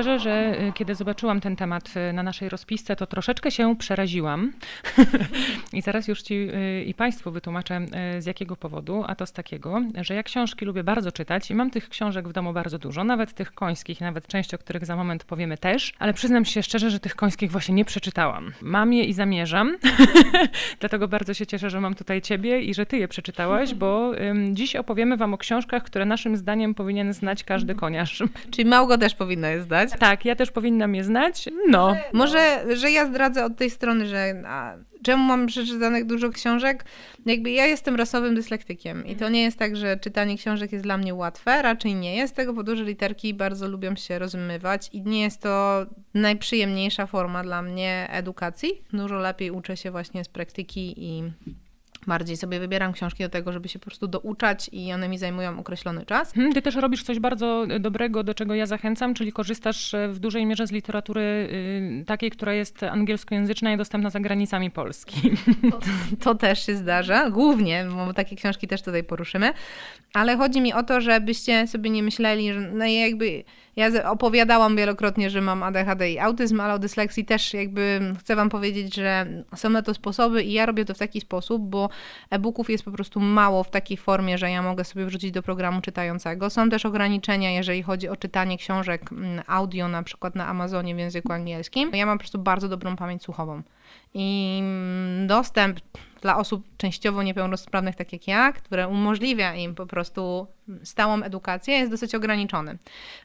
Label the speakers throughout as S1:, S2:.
S1: szczerze, że y, kiedy zobaczyłam ten temat y, na naszej rozpisce, to troszeczkę się przeraziłam. I zaraz już Ci y, i Państwu wytłumaczę z jakiego powodu, a to z takiego, że ja książki lubię bardzo czytać i mam tych książek w domu bardzo dużo, nawet tych końskich, nawet część, o których za moment powiemy też, ale przyznam się szczerze, że tych końskich właśnie nie przeczytałam. Mam je i zamierzam, dlatego bardzo się cieszę, że mam tutaj Ciebie i że Ty je przeczytałaś, bo dziś opowiemy Wam o książkach, które naszym zdaniem powinien znać każdy koniarz.
S2: Czyli Małgo też powinna je zdać.
S1: Tak, ja też powinnam je znać. No.
S2: Może, że ja zdradzę od tej strony, że a, czemu mam przeczytanych dużo książek? Jakby ja jestem rasowym dyslektykiem i to nie jest tak, że czytanie książek jest dla mnie łatwe, raczej nie jest, z tego powodu, że literki bardzo lubią się rozmywać i nie jest to najprzyjemniejsza forma dla mnie edukacji. Dużo lepiej uczę się właśnie z praktyki i bardziej sobie wybieram książki do tego, żeby się po prostu douczać i one mi zajmują określony czas.
S1: Hmm, Ty też robisz coś bardzo dobrego, do czego ja zachęcam, czyli korzystasz e, w dużej mierze z literatury y, takiej, która jest angielskojęzyczna i dostępna za granicami Polski.
S2: To też się zdarza, głównie, bo takie książki też tutaj poruszymy, ale chodzi mi o to, żebyście sobie nie myśleli, że no jakby ja opowiadałam wielokrotnie, że mam ADHD i autyzm, ale o dysleksji też jakby chcę wam powiedzieć, że są na to sposoby i ja robię to w taki sposób, bo e-booków jest po prostu mało w takiej formie, że ja mogę sobie wrzucić do programu czytającego. Są też ograniczenia, jeżeli chodzi o czytanie książek mm, audio, na przykład na Amazonie w języku angielskim. Ja mam po prostu bardzo dobrą pamięć słuchową i dostęp dla osób częściowo niepełnosprawnych, tak jak ja, które umożliwia im po prostu stałą edukację, jest dosyć ograniczony.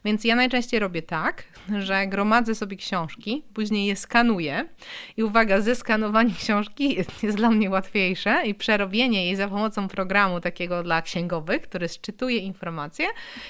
S2: Więc ja najczęściej robię tak, że gromadzę sobie książki, później je skanuję i uwaga, zeskanowanie książki jest, jest dla mnie łatwiejsze i przerobienie jej za pomocą programu takiego dla księgowych, który szczytuje informacje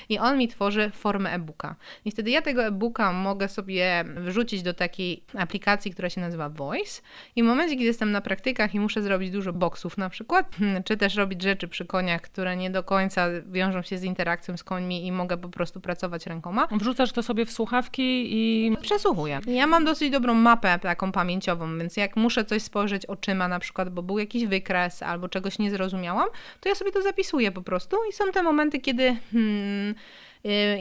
S2: i on mi tworzy formę e-booka. I wtedy ja tego e-booka mogę sobie wrzucić do takiej aplikacji, która się nazywa Voice i w momencie, kiedy jestem na praktykach i muszę zrobić dużo boksów na przykład, czy też robić rzeczy przy koniach, które nie do końca wiążą się z interakcją z końmi i mogę po prostu pracować rękoma,
S1: Wrzucasz to sobie w słuchawki i
S2: Przesłuchuję. Ja mam dosyć dobrą mapę taką pamięciową, więc jak muszę coś spojrzeć oczyma na przykład, bo był jakiś wykres albo czegoś nie zrozumiałam, to ja sobie to zapisuję po prostu i są te momenty, kiedy hmm,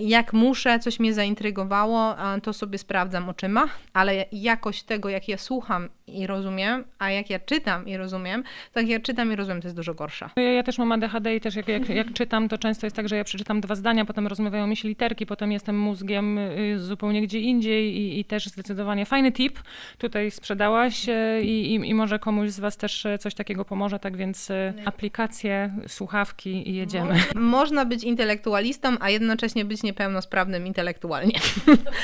S2: jak muszę, coś mnie zaintrygowało, to sobie sprawdzam oczyma, ale jakość tego, jak ja słucham i rozumiem, a jak ja czytam i rozumiem, to jak ja czytam i rozumiem, to jest dużo gorsza.
S1: Ja, ja też mam ADHD i też jak, jak, jak czytam, to często jest tak, że ja przeczytam dwa zdania, potem rozmywają mi się literki, potem jestem mózgiem y, zupełnie gdzie indziej i, i też zdecydowanie fajny tip tutaj sprzedałaś y, i, i, i może komuś z Was też y, coś takiego pomoże, tak więc y, aplikacje, słuchawki i jedziemy.
S2: Można być intelektualistą, a jednocześnie być niepełnosprawnym intelektualnie.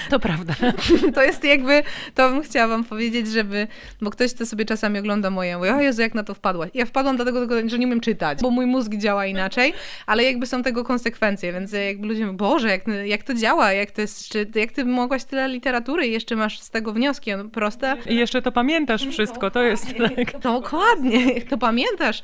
S1: To prawda.
S2: To jest jakby, to bym chciała wam powiedzieć, żeby, bo ktoś to sobie czasami ogląda moje, mówi, o Jezu, jak na to wpadłaś. Ja wpadłam dlatego, że nie umiem czytać, bo mój mózg działa inaczej, ale jakby są tego konsekwencje, więc jakby ludzie mówią, Boże, jak, jak to działa, jak to jest, czy, jak ty mogłaś tyle literatury i jeszcze masz z tego wnioski, no proste.
S1: I jeszcze to pamiętasz wszystko, to jest tak.
S2: Dokładnie, jak to pamiętasz.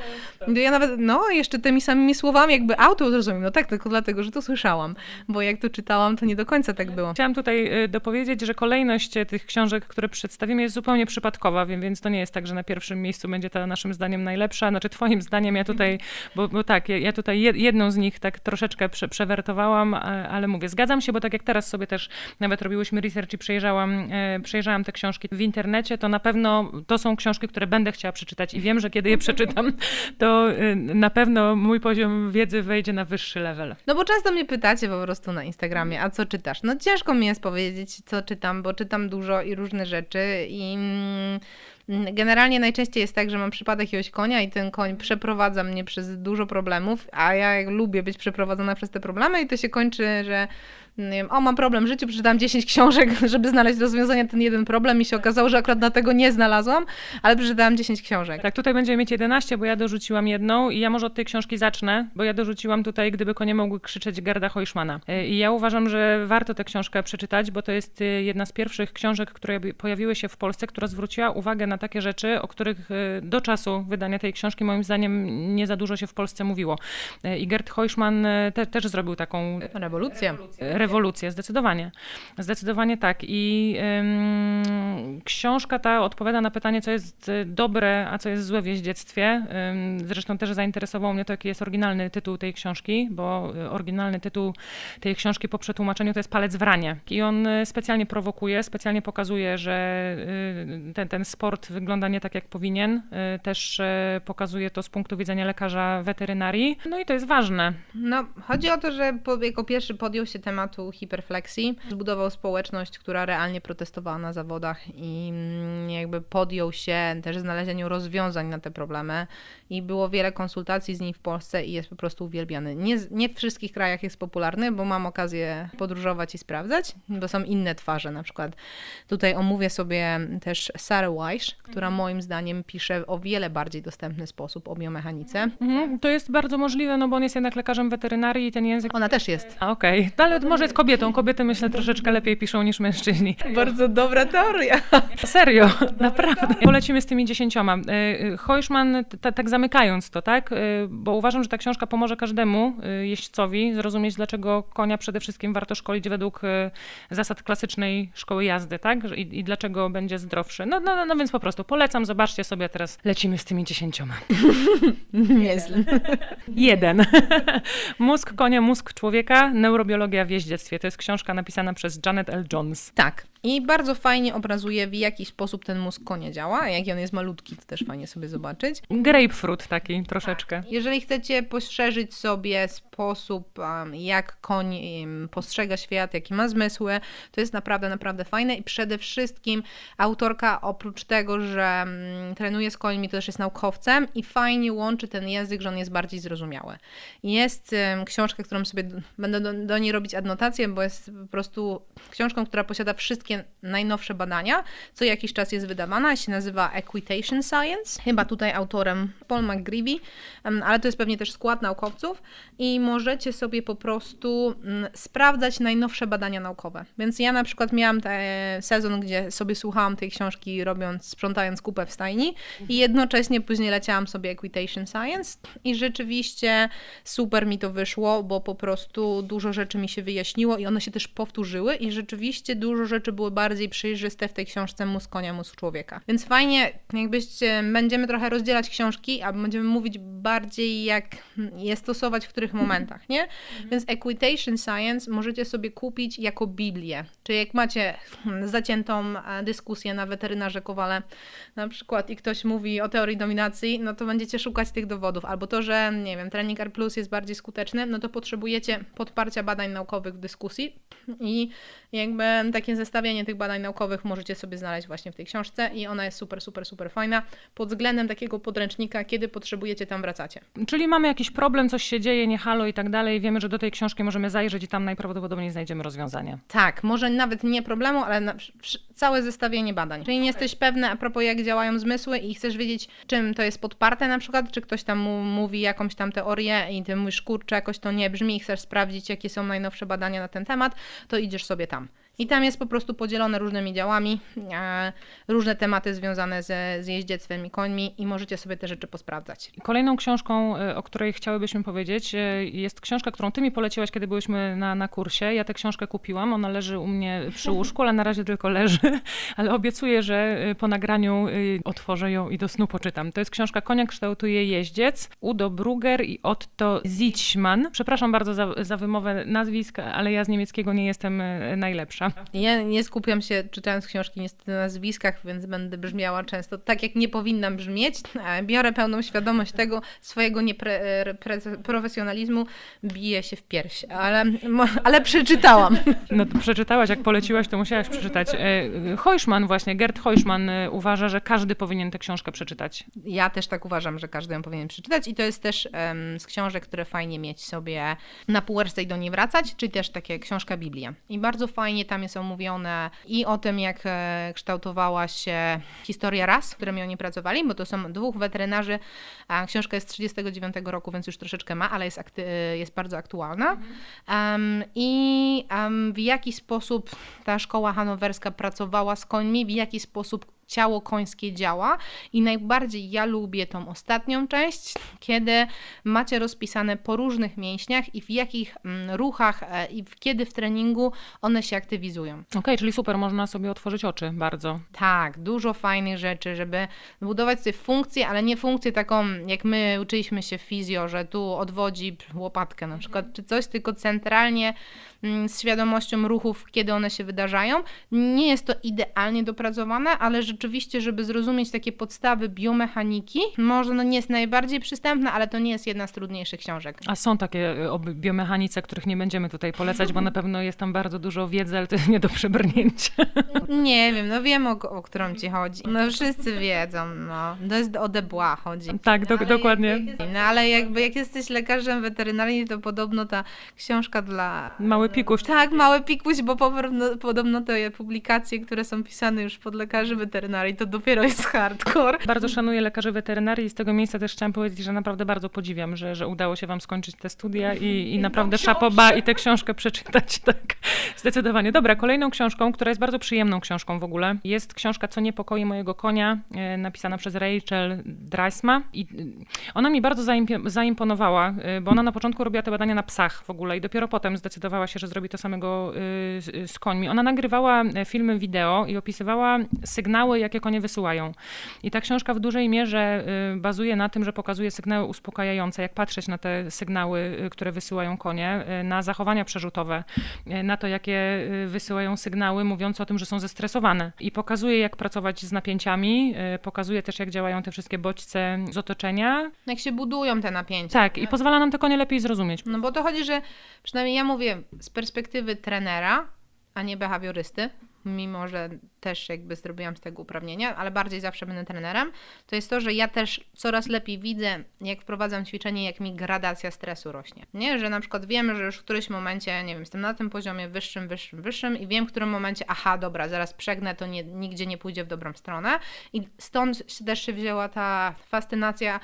S2: No Ja nawet, no, jeszcze tymi samymi słowami, jakby auto rozumiem, no tak, tylko dlatego, że to słyszałam, bo jak to czytałam, to nie do końca tak było.
S1: Chciałam tutaj y, dopowiedzieć, że kolejność y, tych książek, które przedstawimy, jest zupełnie przypadkowa, więc to nie jest tak, że na pierwszym miejscu będzie ta naszym zdaniem najlepsza. Znaczy, Twoim zdaniem ja tutaj, bo, bo tak, ja, ja tutaj jed- jedną z nich tak troszeczkę prze, przewertowałam, ale mówię, zgadzam się, bo tak jak teraz sobie też nawet robiłyśmy research i przejrzałam, e, przejrzałam te książki w internecie, to na pewno to są książki, które będę chciała przeczytać i wiem, że kiedy je przeczytam, to y, na pewno mój poziom wiedzy wejdzie na wyższy level.
S2: No bo często mnie pytacie po prostu na Instagramie, a co czytasz? No ciężko mi jest powiedzieć, co czytam, bo czytam dużo i różne rzeczy i mm, generalnie najczęściej jest tak, że mam przypadek jakiegoś konia i ten koń przeprowadza mnie przez dużo problemów, a ja lubię być przeprowadzona przez te problemy i to się kończy, że nie wiem, o mam problem w życiu, przeczytałam 10 książek, żeby znaleźć rozwiązanie ten jeden problem i się okazało, że akurat na tego nie znalazłam, ale przeczytałam 10 książek.
S1: Tak, tutaj będziemy mieć 11, bo ja dorzuciłam jedną i ja może od tej książki zacznę, bo ja dorzuciłam tutaj, gdyby konie mogły krzyczeć Gerda Heuschmana. E, I ja uważam, że warto tę książkę przeczytać, bo to jest e, jedna z pierwszych książek, które pojawiły się w Polsce, która zwróciła uwagę na takie rzeczy, o których e, do czasu wydania tej książki moim zdaniem nie za dużo się w Polsce mówiło. I Gerd Heuschman e, te, też zrobił taką
S2: Rewolucja.
S1: rewolucję ewolucję, zdecydowanie. Zdecydowanie tak. I ym, książka ta odpowiada na pytanie, co jest y, dobre, a co jest złe w jeździectwie. Ym, zresztą też zainteresował mnie to, jaki jest oryginalny tytuł tej książki, bo y, oryginalny tytuł tej książki po przetłumaczeniu to jest Palec w ranie. I on y, specjalnie prowokuje, specjalnie pokazuje, że y, ten, ten sport wygląda nie tak, jak powinien. Y, Też y, pokazuje to z punktu widzenia lekarza weterynarii. No i to jest ważne.
S2: No, chodzi o to, że po, jako pierwszy podjął się tematu hiperfleksji, zbudował społeczność, która realnie protestowała na zawodach i mm, jakby podjął się też znalezieniu rozwiązań na te problemy i było wiele konsultacji z nim w Polsce i jest po prostu uwielbiany. Nie, nie w wszystkich krajach jest popularny, bo mam okazję podróżować i sprawdzać, bo są inne twarze, na przykład tutaj omówię sobie też Sarah Weisz, która moim zdaniem pisze o wiele bardziej dostępny sposób o biomechanice.
S1: Mhm, To jest bardzo możliwe, no bo on jest jednak lekarzem weterynarii i ten język.
S2: Ona też jest.
S1: Okej, no, ale może jest kobietą. Kobiety myślę troszeczkę lepiej piszą niż mężczyźni.
S2: Bardzo dobra teoria.
S1: Serio, naprawdę. Polecimy z tymi dziesięcioma. Y, Hojszman, t- tak zamykając to, tak? Y, Bo uważam, że ta książka pomoże każdemu y, jeźdźcowi zrozumieć, dlaczego konia przede wszystkim warto szkolić według y, zasad klasycznej szkoły jazdy, tak? I, i dlaczego będzie zdrowszy. No, no, no więc po prostu polecam, zobaczcie sobie, teraz lecimy z tymi dziesięcioma.
S2: Nieźle.
S1: Jeden. mózg konia, mózg człowieka, neurobiologia w jeździectwie. To jest książka napisana przez Janet L. Jones.
S2: Tak. I bardzo fajnie obrazuje, w jaki sposób ten mózg konia działa. A Jak on jest malutki, to też fajnie sobie zobaczyć.
S1: Grapefruit taki troszeczkę.
S2: Jeżeli chcecie poszerzyć sobie sposób, jak koń postrzega świat, jakie ma zmysły, to jest naprawdę, naprawdę fajne. I przede wszystkim autorka, oprócz tego, że trenuje z końmi, to też jest naukowcem i fajnie łączy ten język, że on jest bardziej zrozumiały. Jest książka, którą sobie będę do, do niej robić adnotację, bo jest po prostu książką, która posiada wszystkie najnowsze badania. Co jakiś czas jest wydawana, się nazywa Equitation Science. Chyba tutaj autorem Paul McGreevy, ale to jest pewnie też skład naukowców i możecie sobie po prostu mm, sprawdzać najnowsze badania naukowe. Więc ja na przykład miałam te sezon, gdzie sobie słuchałam tej książki robiąc, sprzątając kupę w stajni i jednocześnie później leciałam sobie Equitation Science i rzeczywiście super mi to wyszło, bo po prostu dużo rzeczy mi się wyjaśniło i one się też powtórzyły i rzeczywiście dużo rzeczy były bardzo przejrzyste w tej książce Mózg konia, mózg człowieka. Więc fajnie, jakbyście, będziemy trochę rozdzielać książki, a będziemy mówić bardziej jak je stosować w których momentach, nie? Więc Equitation Science możecie sobie kupić jako Biblię. Czyli jak macie zaciętą e, dyskusję na weterynarze Kowale na przykład i ktoś mówi o teorii dominacji, no to będziecie szukać tych dowodów. Albo to, że nie wiem, trening R Plus jest bardziej skuteczny, no to potrzebujecie podparcia badań naukowych w dyskusji i jakby takie zestawienie tych badań naukowych możecie sobie znaleźć właśnie w tej książce i ona jest super, super, super fajna pod względem takiego podręcznika, kiedy potrzebujecie, tam wracacie.
S1: Czyli mamy jakiś problem, coś się dzieje, nie halo i tak dalej. Wiemy, że do tej książki możemy zajrzeć i tam najprawdopodobniej znajdziemy rozwiązanie.
S2: Tak, może nawet nie problemu, ale całe zestawienie badań. Czyli nie jesteś pewny a propos jak działają zmysły i chcesz wiedzieć, czym to jest podparte na przykład, czy ktoś tam mu, mówi jakąś tam teorię i ty mówisz, kurczę, jakoś to nie brzmi i chcesz sprawdzić, jakie są najnowsze badania na ten temat, to idziesz sobie tam. I tam jest po prostu podzielone różnymi działami, e, różne tematy związane ze, z jeździectwem i końmi i możecie sobie te rzeczy posprawdzać.
S1: Kolejną książką, y, o której chciałybyśmy powiedzieć, y, jest książka, którą ty mi poleciłaś, kiedy byłyśmy na, na kursie. Ja tę książkę kupiłam, ona leży u mnie przy łóżku, ale na razie tylko leży, ale obiecuję, że y, po nagraniu otworzę ją i do snu poczytam. To jest książka Konia kształtuje jeździec, Udo Brugger i Otto Zichman. Przepraszam bardzo za, za wymowę nazwisk, ale ja z niemieckiego nie jestem y,
S2: Ja nie skupiam się, czytając książki, niestety na nazwiskach, więc będę brzmiała często tak, jak nie powinnam brzmieć. Biorę pełną świadomość tego swojego nieprofesjonalizmu, biję się w pierś, ale, ale przeczytałam.
S1: No to przeczytałaś, jak poleciłaś, to musiałaś przeczytać. E, Heuschmann właśnie, Gerd Heuschmann e, uważa, że każdy powinien tę książkę przeczytać.
S2: Ja też tak uważam, że każdy ją powinien przeczytać i to jest też em, z książek, które fajnie mieć sobie na półeczce i do niej wracać, czyli też takie książka Biblia. I bardzo fajnie tam jest omówione i o tym, jak e, kształtowała się historia ras, którymi oni pracowali, bo to są dwóch weterynarzy. Książka jest z 39 roku, więc już troszeczkę ma, ale jest, akty- jest bardzo aktualna. Em, I em, w jaki sposób ta szkoła hanowerska pracowała z końmi, w jaki sposób ciało końskie działa i najbardziej ja lubię tą ostatnią część, kiedy macie rozpisane po różnych mięśniach i w jakich mm, ruchach e, i kiedy w treningu one się aktywizują.
S1: Okej, czyli super, można sobie otworzyć oczy bardzo.
S2: Tak, dużo fajnych rzeczy, żeby budować sobie funkcję, ale nie funkcję taką, jak my uczyliśmy się w fizjo, że tu odwodzi łopatkę na przykład, czy coś, tylko centralnie z świadomością ruchów, kiedy one się wydarzają. Nie jest to idealnie dopracowane, ale rzeczywiście, żeby zrozumieć takie podstawy biomechaniki, może no nie jest najbardziej przystępna, ale to nie jest jedna z trudniejszych książek.
S1: A są takie y, o biomechanice, których nie będziemy tutaj polecać, bo na pewno jest tam bardzo dużo wiedzy, ale to jest nie do przebrnięcia.
S2: Nie wiem, no wiem o, o którą ci chodzi. No wszyscy wiedzą, no. To jest o debła chodzi.
S1: tak, do,
S2: ale
S1: dokładnie.
S2: Jak, no ale jakby jak jesteś lekarzem weterynarii, to podobno ta książka dla...
S1: Mały pikuś.
S2: Tak, mały pikuś, bo podobno, podobno te publikacje, które są pisane już pod lekarzy weterynarii, to dopiero jest hardcore.
S1: Bardzo szanuję lekarzy weterynarii i z tego miejsca też chciałam powiedzieć, że naprawdę bardzo podziwiam, że, że udało się wam skończyć te studia i, i naprawdę szapoba i tę książkę przeczytać, tak, zdecydowanie. Dobra, kolejną książką, która jest bardzo przyjemną książką w ogóle, jest książka Co niepokoi mojego konia, e, napisana przez Rachel Dreisma i y, ona mi bardzo zaimp- zaimponowała, y, bo ona na początku robiła te badania na psach w ogóle i dopiero potem zdecydowała się, że zrobi to samego y, z, końmi. Ona nagrywała e, filmy wideo i opisywała sygnały, jakie konie wysyłają. I ta książka w dużej mierze y, bazuje na tym, że pokazuje sygnały uspokajające, jak patrzeć na te sygnały, y, które wysyłają konie, na zachowania przerzutowe, na to, jakie wysyłają sygnały mówiące o tym, że są zestresowane. I pokazuje, jak pracować z napięciami, pokazuje też, jak działają te wszystkie bodźce z otoczenia.
S2: Jak się budują te napięcia.
S1: Tak, i pozwala nam te konie lepiej zrozumieć.
S2: No bo to chodzi, że przynajmniej ja mówię z perspektywy trenera, a nie behawiorysty, mimo że też jakby zrobiłam z tego uprawnienia, ale bardziej zawsze będę trenerem, to jest to, że ja też coraz lepiej widzę, jak wprowadzam ćwiczenie, jak mi gradacja stresu rośnie. Nie, że na przykład wiem, że już w którymś momencie, nie wiem, jestem na tym poziomie wyższym, wyższym, wyższym i wiem, w którym momencie, aha, dobra, zaraz przegnę, to nie, nigdzie nie pójdzie w dobrą stronę. I stąd też się wzięła ta fascynacja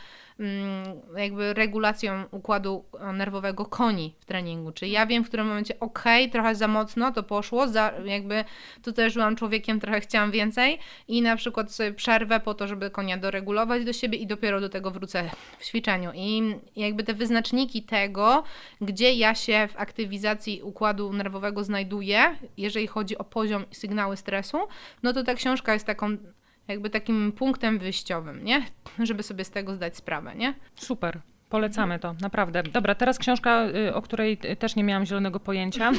S2: jakby regulacją układu nerwowego koni w treningu. Czyli ja wiem, w którym momencie, okej, trochę za mocno to poszło, za, jakby tu też byłam człowiekiem, trochę chciałam więcej i na przykład sobie przerwę po to, żeby konia doregulować do siebie i dopiero do tego wrócę w ćwiczeniu. I jakby te wyznaczniki tego, gdzie ja się w aktywizacji układu nerwowego znajduję, jeżeli chodzi o poziom i sygnały stresu, no to ta książka jest taką jakby takim punktem wyjściowym, nie? Żeby sobie z tego zdać sprawę, nie?
S1: Super. Polecamy to, naprawdę. Dobra, teraz książka, y, o której y, też nie miałam zielonego pojęcia.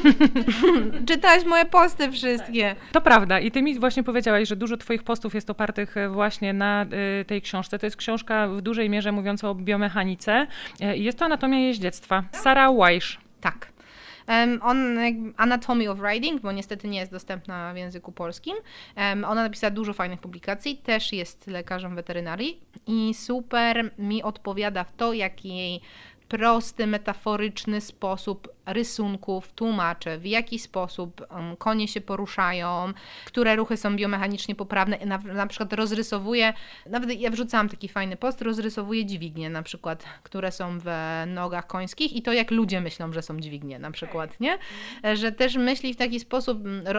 S2: Czytałaś moje posty wszystkie.
S1: To prawda i ty mi właśnie powiedziałaś, że dużo twoich postów jest opartych e, właśnie na y, tej książce. To jest książka w dużej mierze mówiąca o biomechanice i jest to Anatomia jeździectwa. Sarah Weisz.
S2: Tak. Em, on, Anatomy of Riding, bo niestety nie jest dostępna w języku polskim. Em, ona napisała dużo fajnych publikacji, też jest lekarzem weterynarii i super mi odpowiada w to, jak jej prosty, metaforyczny sposób rysunków tłumaczy, w jaki sposób konie się poruszają, które ruchy są biomechanicznie poprawne. Na, na przykład rozrysowuje, nawet ja wrzucałam taki fajny post, rozrysowuje dźwignie na przykład, które są w nogach końskich i to jak ludzie myślą, że są dźwignie na przykład, nie? Że też myśli w taki sposób,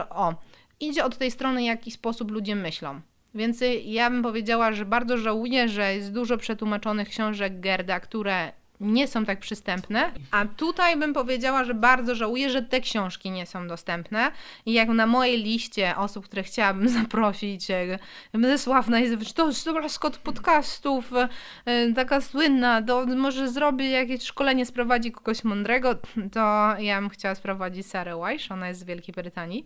S2: o, idzie od tej strony, w jaki sposób ludzie myślą. Więc ja bym powiedziała, że bardzo żałuję, że jest dużo przetłumaczonych książek Gerda, które nie są tak przystępne, a tutaj bym powiedziała, że bardzo żałuję, że te książki nie są dostępne. I jak na mojej liście osób, które chciałabym zaprosić, e, sławna jest, to jest Skot podcastów, e, taka słynna, to może zrobi jakieś szkolenie, sprowadzi kogoś mądrego, to ja bym chciała sprowadzić Sarah Weisz, ona jest z Wielkiej Brytanii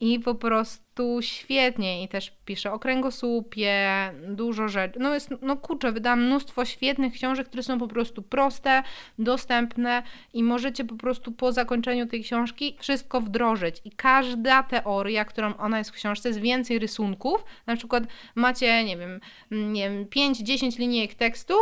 S2: i po prostu świetnie i też pisze o kręgosłupie, dużo rzeczy. No jest, no kurczę, wydałam mnóstwo świetnych książek, które są po prostu proste, dostępne i możecie po prostu po zakończeniu tej książki wszystko wdrożyć i każda teoria, którą ona jest w książce, jest więcej rysunków, na przykład macie, nie wiem, mm, nie wiem 5-10 linijek tekstu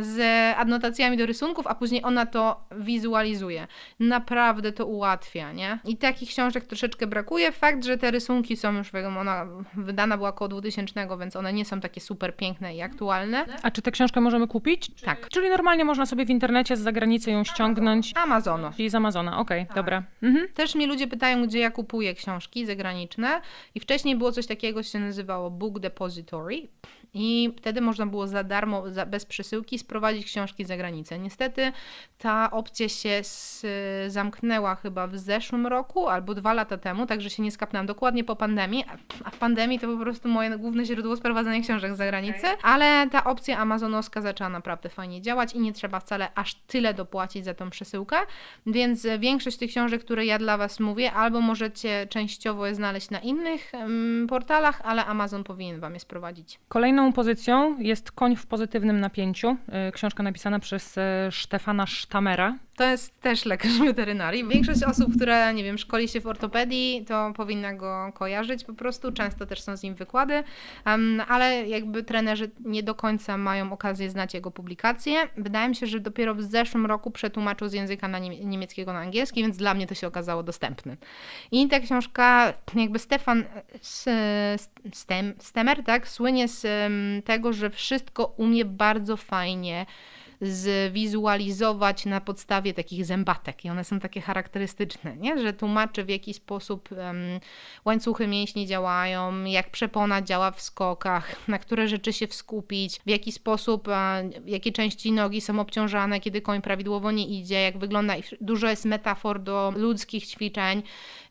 S2: z adnotacjami do rysunków, a później ona to wizualizuje. Naprawdę to ułatwia, nie? I takich książek troszeczkę brakuje. Fakt, że te rysunki są już, wiadomo, ona wydana była około 2000, więc one nie są takie super piękne i aktualne.
S1: A czy tę książkę możemy kupić?
S2: Tak.
S1: Czyli normalnie można sobie w internecie z zagranicy ją ściągnąć.
S2: Amazonu.
S1: Czyli z Amazona, okej,
S2: Tak.
S1: dobra. Mhm.
S2: Też mnie ludzie pytają, gdzie ja kupuję książki zagraniczne. I wcześniej było coś takiego, co się nazywało Book Depository. I wtedy można było za darmo, za, bez przesyłki sprowadzić książki za granicę. Niestety ta opcja się s, zamknęła chyba w zeszłym roku albo dwa lata temu, także się nie skapnęłam dokładnie po pandemii. A- w pandemii to po prostu moje główne źródło sprowadzania książek z zagranicy. Ale ta opcja amazonowska zaczęła naprawdę fajnie działać i nie trzeba wcale aż tyle dopłacić za tą przesyłkę. Więc większość tych książek, które ja dla Was mówię, albo możecie częściowo je znaleźć na innych em, portalach, ale Amazon powinien Wam je sprowadzić.
S1: Kolejną pozycją jest Koń w pozytywnym napięciu. y, Książka napisana przez e, Stefana Sztamera.
S2: To jest też lekarz weterynarii. Większość osób, która, nie wiem, szkoli się w ortopedii, to powinna go kojarzyć po prostu. Często też są z nim wykłady, ale jakby trenerzy nie do końca mają okazję znać jego publikacje. Wydaje mi się, że dopiero w zeszłym roku przetłumaczył z języka na niemie- niemieckiego na angielski, więc dla mnie to się okazało dostępne. I ta książka, jakby Stefan S- Stem, tak, słynie z tego, że wszystko umie bardzo fajnie zwizualizować na podstawie takich zębatek i one są takie charakterystyczne, nie? że tłumaczy w jaki sposób em, łańcuchy mięśni działają, jak przepona działa w skokach, na które rzeczy się skupić, w jaki sposób, jakie części nogi są obciążane, kiedy koń prawidłowo nie idzie, jak wygląda dużo jest metafor do ludzkich ćwiczeń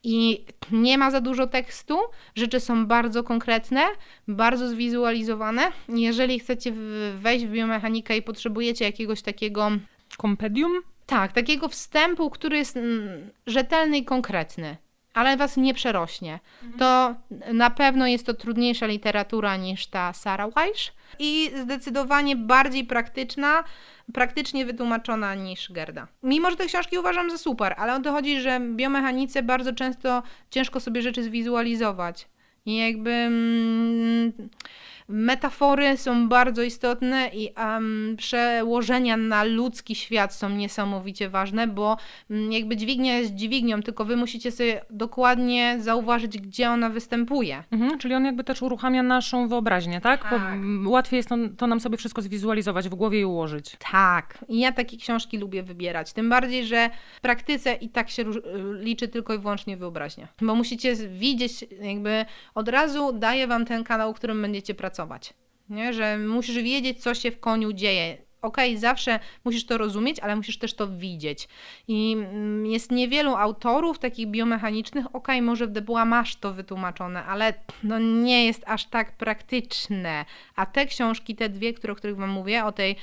S2: i nie ma za dużo tekstu, rzeczy są bardzo konkretne, bardzo zwizualizowane. Jeżeli chcecie wejść w biomechanikę i potrzebujecie jakiegoś takiego,
S1: Kompedium?
S2: tak, takiego wstępu, który jest mm, rzetelny i konkretny, ale was nie przerośnie, to na pewno jest to trudniejsza literatura niż ta Sarah Weisz i zdecydowanie bardziej praktyczna, praktycznie wytłumaczona niż Gerda. Mimo, że te książki uważam za super, ale o to chodzi, że biomechanice bardzo często ciężko sobie rzeczy zwizualizować. I jakby mm, metafory są bardzo istotne i em, przełożenia na ludzki świat są niesamowicie ważne, bo mm, jakby dźwignia jest dźwignią, tylko wy musicie sobie dokładnie zauważyć, gdzie ona występuje.
S1: Mhm, czyli on jakby też uruchamia naszą wyobraźnię, tak?
S2: Tak.
S1: łatwiej jest to, to nam sobie wszystko zwizualizować w głowie i ułożyć.
S2: Tak, i ja takie książki lubię wybierać. Tym bardziej, że w praktyce i tak się róż- liczy tylko i wyłącznie wyobraźnia. Bo musicie widzieć, jakby od razu daje wam ten kanał, w którym będziecie pracować. Nie? Że musisz wiedzieć, co się w koniu dzieje. Okej, zawsze musisz to rozumieć, ale musisz też to widzieć. I mm, jest niewielu autorów takich biomechanicznych, okej, może w Debois masz to wytłumaczone, ale no nie jest aż tak praktyczne. A te książki, te dwie, które, o których Wam mówię, o tej e,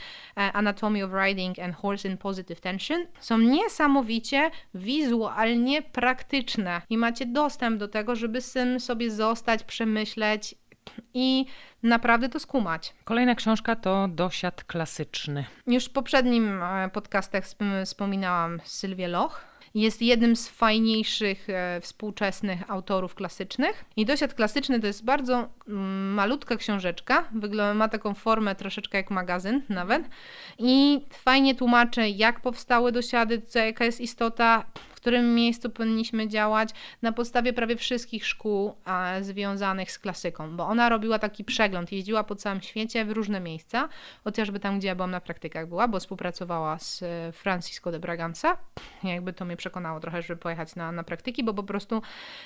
S2: Anatomy of Riding and Horse in Positive Tension, są niesamowicie wizualnie praktyczne i macie dostęp do tego, żeby z tym sobie zostać, przemyśleć i naprawdę to skumać.
S1: Kolejna książka to Dosiad klasyczny.
S2: Już w poprzednim e, podcastach sp- wspominałam Sylwię Loch. Jest jednym z fajniejszych e, współczesnych autorów klasycznych. I dosiad klasyczny to jest bardzo mm, malutka książeczka. Wygląda, ma taką formę troszeczkę jak magazyn nawet. I fajnie tłumaczy, jak powstały dosiady, co, jaka jest istota, którym miejscu powinniśmy działać na podstawie prawie wszystkich szkół a, związanych z klasyką, bo ona robiła taki przegląd, jeździła po całym świecie w różne miejsca, chociażby tam, gdzie ja byłam na praktykach była, bo współpracowała z e, Francisco de Braganza. Jakby to mnie przekonało trochę, żeby pojechać na, na praktyki, bo po prostu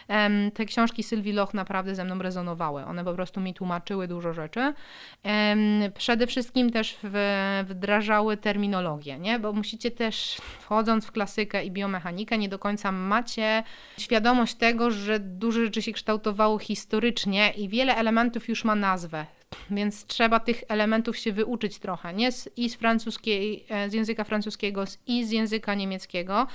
S2: em, te książki Sylwii Loch naprawdę ze mną rezonowały. One po prostu mi tłumaczyły dużo rzeczy. Em, przede wszystkim też w, wdrażały terminologię, nie? bo musicie też, wchodząc w klasykę i biomechanikę, nie do końca macie świadomość tego, że dużo rzeczy się kształtowało historycznie i wiele elementów już ma nazwę. Więc trzeba tych elementów się wyuczyć trochę, nie? Z, I z francuskiej, e, z języka francuskiego, z, i z języka niemieckiego.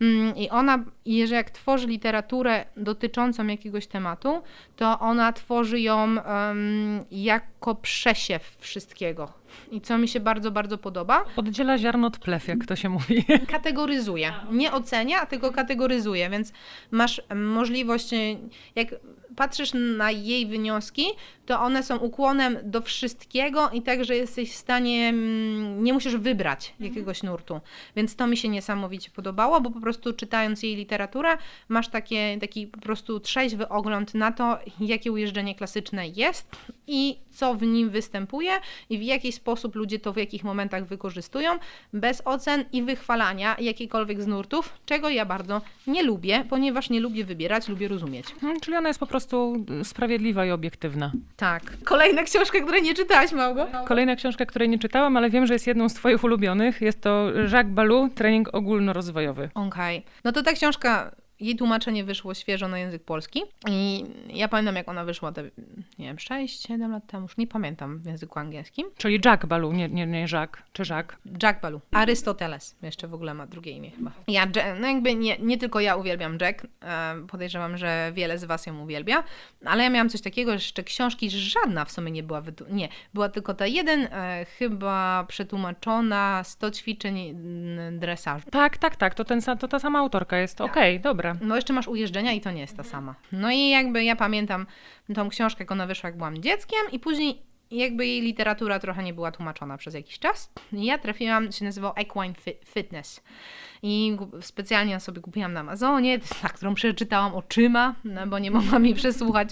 S2: Mm, I ona, jeżeli jak tworzy literaturę dotyczącą jakiegoś tematu, to ona tworzy ją em, jako przesiew wszystkiego. I co mi się bardzo, bardzo podoba,
S1: Oddziela ziarno od plew, jak to się mówi.
S2: kategoryzuje. Nie ocenia, a tylko kategoryzuje, więc masz możliwość, y, jak patrzysz na jej wnioski, to one są ukłonem do wszystkiego i także jesteś w stanie, mm, nie musisz wybrać jakiegoś nurtu. Więc to mi się niesamowicie podobało, bo po prostu czytając jej literaturę, masz takie, taki po prostu trzeźwy ogląd na to, jakie ujeżdżenie klasyczne jest i co w nim występuje i w jaki sposób ludzie to w jakich momentach wykorzystują, bez ocen i wychwalania jakichkolwiek z nurtów, czego ja bardzo nie lubię, ponieważ nie lubię wybierać, lubię rozumieć.
S1: Hmm, Czyli ona jest po prostu sprawiedliwa i obiektywna.
S2: Tak. Kolejna książka, której nie czytałaś, Małgo?
S1: Kolejna książka, której nie czytałam, ale wiem, że jest jedną z Twoich ulubionych. Jest to Jacques Balou, Trening ogólnorozwojowy.
S2: Okej. No to ta książka, jej tłumaczenie wyszło świeżo na język polski i ja pamiętam, jak ona wyszła te, nie wiem, 6-7 lat temu, już nie pamiętam w języku angielskim.
S1: Czyli Jack Balou, nie, nie, nie Jacques, czy Jacques.
S2: Jack Balu. Arystoteles jeszcze w ogóle ma drugie imię chyba. Ja, no jakby nie, nie tylko ja uwielbiam Jack, e, podejrzewam, że wiele z was ją uwielbia, ale ja miałam coś takiego, że jeszcze książki żadna w sumie nie była, nie, była tylko ta jeden, e, chyba przetłumaczona 100 ćwiczeń dresażu.
S1: Tak, tak, tak, to, ten, to ta sama autorka jest. Okej, dobra.
S2: No jeszcze masz ujeżdżenia i to nie jest ta sama. No i jakby ja pamiętam tą książkę, jak ona wyszła, jak byłam dzieckiem i później jakby jej literatura trochę nie była tłumaczona przez jakiś czas. Ja trafiłam, się nazywał Equine Fi- Fitness. I specjalnie sobie kupiłam na Amazonie, ta, którą przeczytałam oczyma, no bo nie mogłam jej przesłuchać.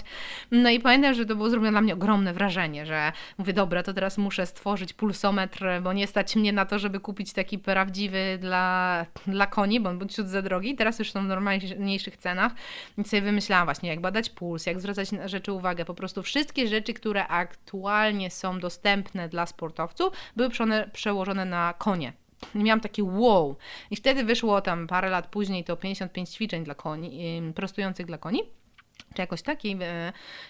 S2: No i pamiętam, że to było zrobione dla mnie ogromne wrażenie, że mówię, dobra, to teraz muszę stworzyć pulsometr, bo nie stać mnie na to, żeby kupić taki prawdziwy dla, dla koni, bo on był ciut za drogi. Teraz już są w normalniejszych cenach. Więc sobie wymyślałam właśnie, jak badać puls, jak zwracać na rzeczy uwagę. Po prostu wszystkie rzeczy, które aktualnie są dostępne dla sportowców, były przełożone na konie. I miałam takie wow. I wtedy wyszło tam parę lat później to 55 ćwiczeń dla koni, prostujących dla koni czy jakoś taki. yy,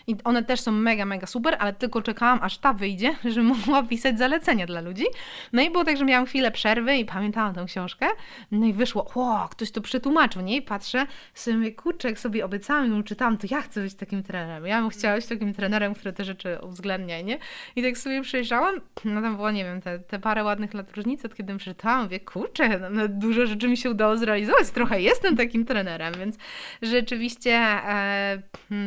S2: I one też są mega, mega super, ale tylko czekałam, aż ta wyjdzie, żeby mogła pisać zalecenia dla ludzi. No i było tak, że miałam chwilę przerwy i pamiętałam tę książkę. No i wyszło, o, ktoś to przetłumaczył, nie? I patrzę, sobie mówię, kurczę, jak sobie obiecałam ją czytałam, to ja chcę być takim trenerem. Ja bym chciała być takim trenerem, który te rzeczy uwzględnia, nie? I tak sobie przejrzałam, no tam było, nie wiem, te, te parę ładnych lat różnicy, od kiedy ją przeczytałam, mówię, kurczę, no, no, dużo rzeczy mi się udało zrealizować, trochę jestem takim trenerem, więc rzeczywiście e,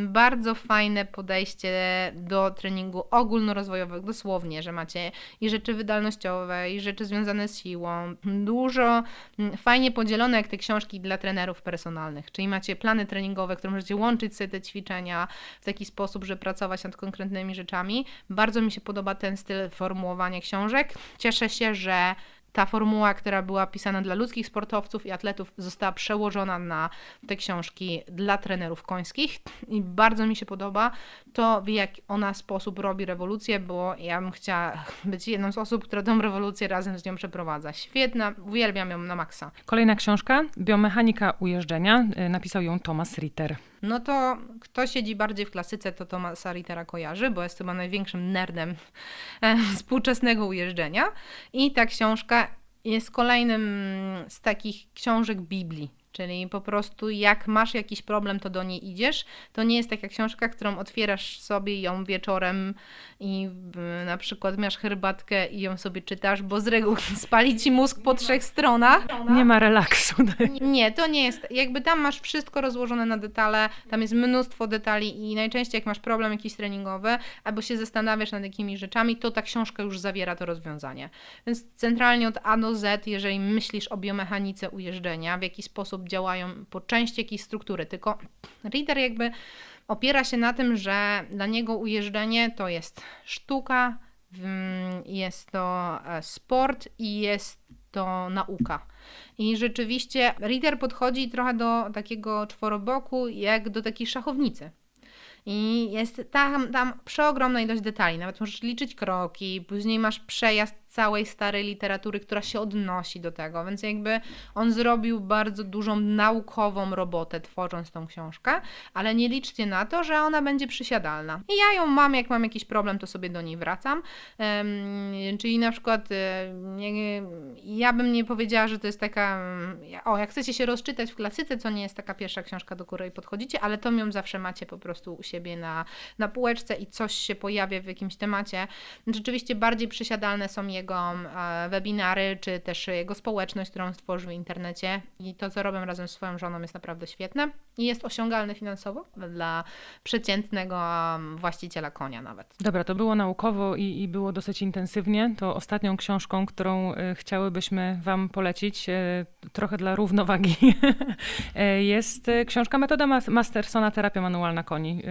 S2: bardzo fajne podejście do treningu ogólnorozwojowego, dosłownie, że macie i rzeczy wydolnościowe, i rzeczy związane z siłą, dużo m, fajnie podzielone jak te książki dla trenerów personalnych, czyli macie plany treningowe, które możecie łączyć sobie te ćwiczenia w taki sposób, że pracować nad konkretnymi rzeczami. Bardzo mi się podoba ten styl formułowania książek. Cieszę się, że ta formuła, która była pisana dla ludzkich sportowców i atletów, została przełożona na te książki dla trenerów końskich i bardzo mi się podoba to, w jak ona sposób robi rewolucję, bo ja bym chciała być jedną z osób, która tę rewolucję razem z nią przeprowadza. Świetna, uwielbiam ją na maksa.
S1: Kolejna książka, Biomechanika ujeżdżenia. y, Napisał ją Thomas Ritter.
S2: No to kto siedzi bardziej w klasyce, to Tomasa Rittera kojarzy, bo jest chyba największym nerdem współczesnego ujeżdżenia. I ta książka jest kolejnym z takich książek Biblii. Czyli po prostu jak masz jakiś problem, to do niej idziesz. To nie jest taka książka, którą otwierasz sobie ją wieczorem i na przykład masz herbatkę i ją sobie czytasz, bo z reguły spali ci mózg po trzech stronach.
S1: Nie ma relaksu.
S2: Nie, to nie jest. Jakby tam masz wszystko rozłożone na detale, tam jest mnóstwo detali i najczęściej jak masz problem jakiś treningowy, albo się zastanawiasz nad jakimiś rzeczami, to ta książka już zawiera to rozwiązanie. Więc centralnie od A do Z, jeżeli myślisz o biomechanice ujeżdżenia, w jaki sposób działają po części jakiejś struktury, tylko reader jakby opiera się na tym, że dla niego ujeżdżenie to jest sztuka, mm, jest to e, sport i jest to nauka. I rzeczywiście Reader podchodzi trochę do takiego czworoboku, jak do takiej szachownicy. I jest tam, tam przeogromna ilość detali. Nawet możesz liczyć kroki, później masz przejazd całej starej literatury, która się odnosi do tego. Więc jakby on zrobił bardzo dużą naukową robotę, tworząc tą książkę, ale nie liczcie na to, że ona będzie przysiadalna. I ja ją mam, jak mam jakiś problem, to sobie do niej wracam. Czyli na przykład e, ja bym nie powiedziała, że to jest taka. mm, O, jak chcecie się rozczytać w klasyce, co nie jest taka pierwsza książka, do której podchodzicie, ale to ją zawsze macie po prostu u siebie na, na półeczce i coś się pojawia w jakimś temacie. Rzeczywiście bardziej przysiadalne są jego e, webinary, czy też jego społeczność, którą stworzył w internecie. I to, co robią razem z swoją żoną, jest naprawdę świetne i jest osiągalne finansowo dla przeciętnego em, właściciela konia nawet.
S1: Dobra, to było naukowo i, i było dosyć intensywnie. To ostatnią książką, którą y, chciałybyśmy Wam polecić, trochę dla równowagi, jest książka Metoda Mas- Mastersona Terapia manualna koni.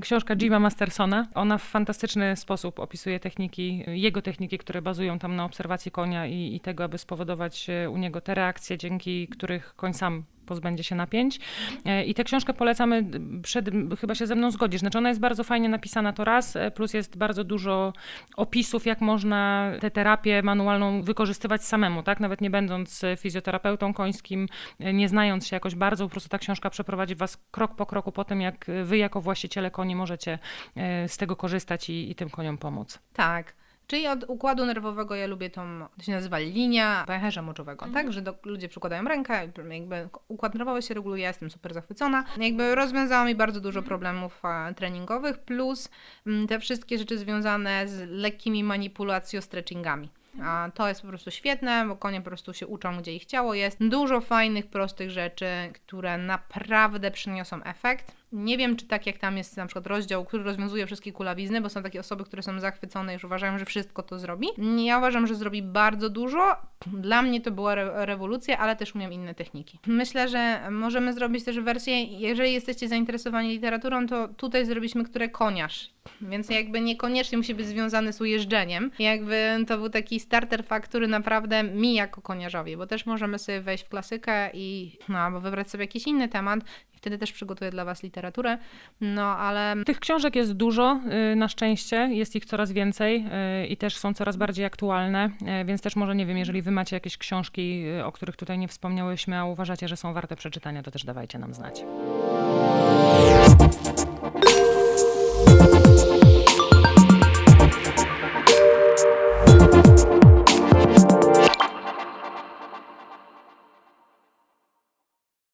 S1: Książka Jima Mastersona. Ona w fantastyczny sposób opisuje techniki, jego techniki, które bazują tam na obserwacji konia i, i tego, aby spowodować y, u niego te reakcje, dzięki których koń sam pozbędzie się napięć. E, I tę książkę polecamy, przed, chyba się ze mną zgodzisz. Znaczy ona jest bardzo fajnie napisana, to raz, e, plus jest bardzo dużo opisów, jak można tę terapię manualną wykorzystywać samemu, tak? Nawet nie będąc e, fizjoterapeutą końskim, e, nie znając się jakoś bardzo, po prostu ta książka przeprowadzi was krok po kroku po tym, jak wy jako właściciele koni możecie e, z tego korzystać i, i tym koniom pomóc.
S2: Tak. Czyli od układu nerwowego ja lubię tą, to się nazywa linia pęcherza moczowego, tak? Że do, ludzie przykładają rękę, jakby układ nerwowy się reguluje, ja jestem super zachwycona. Jakby rozwiązała mi bardzo dużo problemów e, treningowych, plus mm, te wszystkie rzeczy związane z lekkimi manipulacjo-stretchingami. A to jest po prostu świetne, bo konie po prostu się uczą, gdzie ich ciało jest. Dużo fajnych, prostych rzeczy, które naprawdę przyniosą efekt. Nie wiem, czy tak jak tam jest na przykład rozdział, który rozwiązuje wszystkie kulawizny, bo są takie osoby, które są zachwycone i już uważają, że wszystko to zrobi. Ja uważam, że zrobi bardzo dużo. Dla mnie to była re- rewolucja, ale też umiem inne techniki. Myślę, że możemy zrobić też wersję, jeżeli jesteście zainteresowani literaturą, to tutaj zrobiliśmy, które koniarz. Więc jakby niekoniecznie musi być związany z ujeżdżeniem. Jakby to był taki starter fakt, który naprawdę mi jako koniarzowi, bo też możemy sobie wejść w klasykę i no, albo wybrać sobie jakiś inny temat. Wtedy też przygotuję dla Was literaturę. No ale
S1: Tych książek jest dużo, y, na szczęście, jest ich coraz więcej y, i też są coraz bardziej aktualne, y, więc też może nie wiem, jeżeli wy macie jakieś książki, o których tutaj nie wspomniałyśmy, a uważacie, że są warte przeczytania, to też dawajcie nam znać.